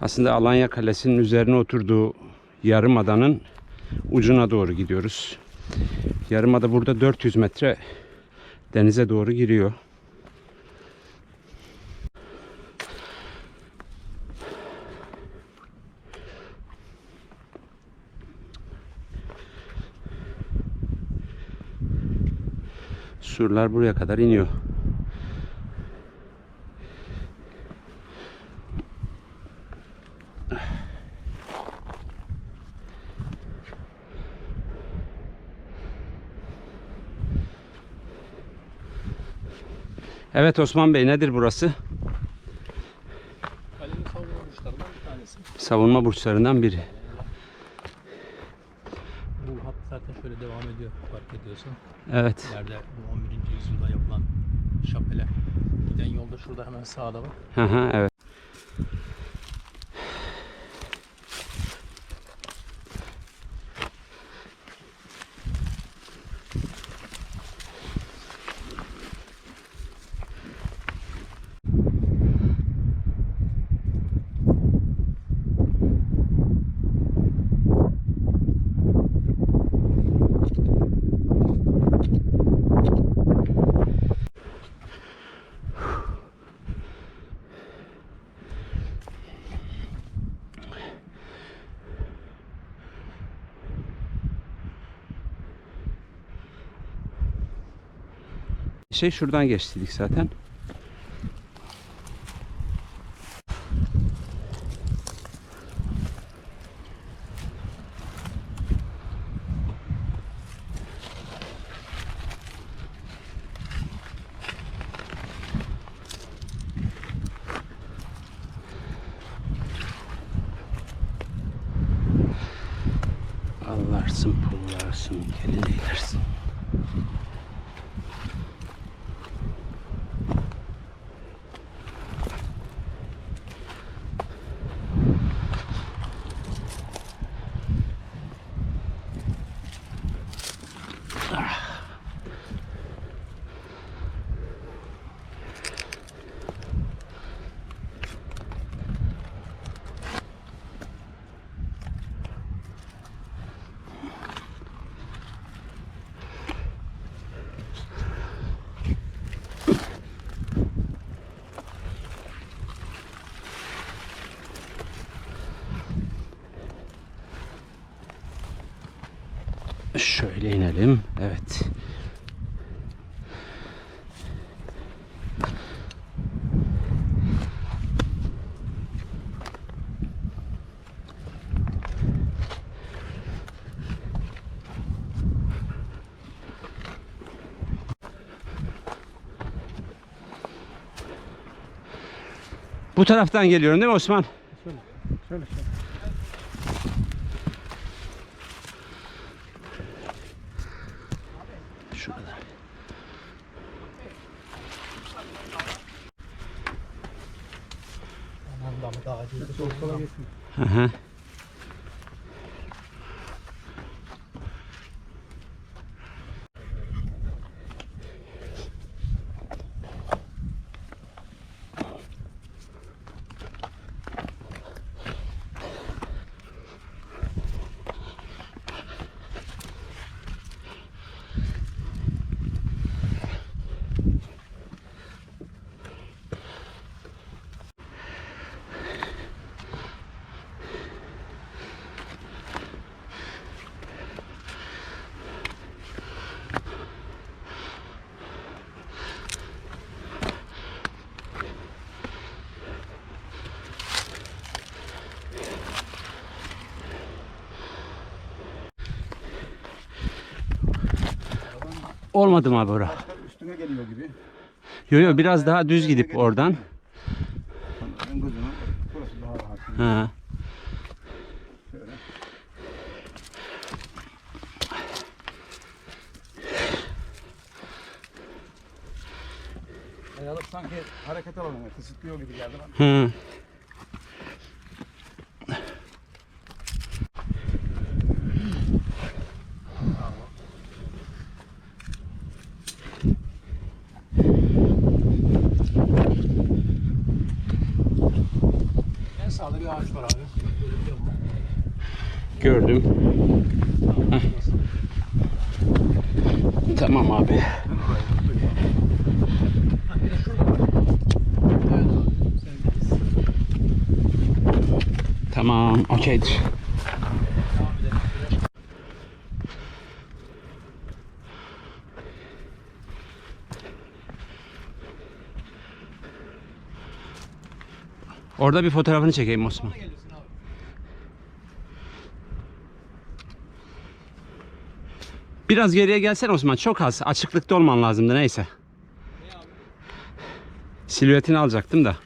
Aslında Alanya Kalesi'nin üzerine oturduğu yarımadanın ucuna doğru gidiyoruz. Yarımada burada 400 metre denize doğru giriyor. Surlar buraya kadar iniyor. Evet Osman Bey nedir burası? Kalenin savunma burçlarından bir tanesi. Savunma burçlarından biri. Bu hat zaten şöyle devam ediyor fark ediyorsun. Evet. İleride bu 11. yüzyılda yapılan şapele. Giden yolda şurada hemen sağda bak. Hı hı, evet. Şey şuradan geçtiydik zaten. Allarsın pullarsın gelin eylersin. Şöyle inelim. Evet. Bu taraftan geliyorum değil mi Osman? Şöyle şöyle. Şurada. Hı hı. Olmadı mı abi ora? Üstüne geliyor gibi. Yo yo biraz daha düz gidip oradan. Ben gözüme burası daha rahat. Ha. Şöyle. Sanki hareket alanı kısıtlıyor gibi geldi bana. Hı. Sağda bir ağaç var abi. Gördüm. Heh. Tamam abi. Ha, bir de şurada var. Evet abi. Sendeyiz. Tamam, okeydir. Devam edelim. Orada bir fotoğrafını çekeyim Osman. Biraz geriye gelsen Osman. Çok az. Açıklıkta olman lazımdı neyse. Silüetini alacaktım da.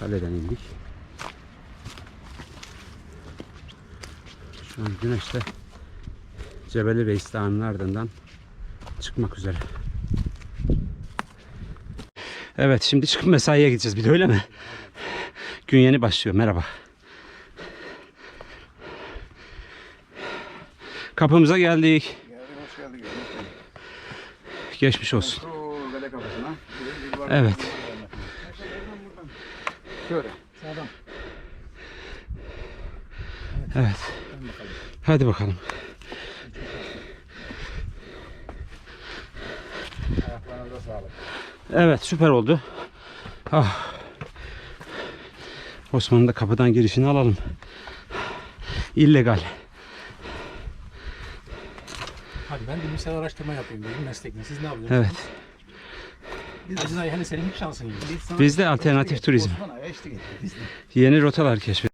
Kaleden indik. An güneş de Cebeli Reis Dağı'nın ardından çıkmak üzere. Evet şimdi çıkıp mesaiye gideceğiz bir de öyle mi? Gün yeni başlıyor. Merhaba. Kapımıza geldik. Geldik. Geçmiş olsun. Evet. Şöyle. Sağdan. Evet. Bakalım. Hadi bakalım. Ayaklarınıza sağlık. Evet süper oldu. Ah. Osman'ın da kapıdan girişini alalım. İllegal. Hadi ben bilgisayar araştırma yapayım dedim meslekle. Siz ne yapıyorsunuz? Evet. Biz Acı dayı hani senin bir şansın gibi. Biz sana Biz de alternatif turizm. Yeni rotalar keşfet.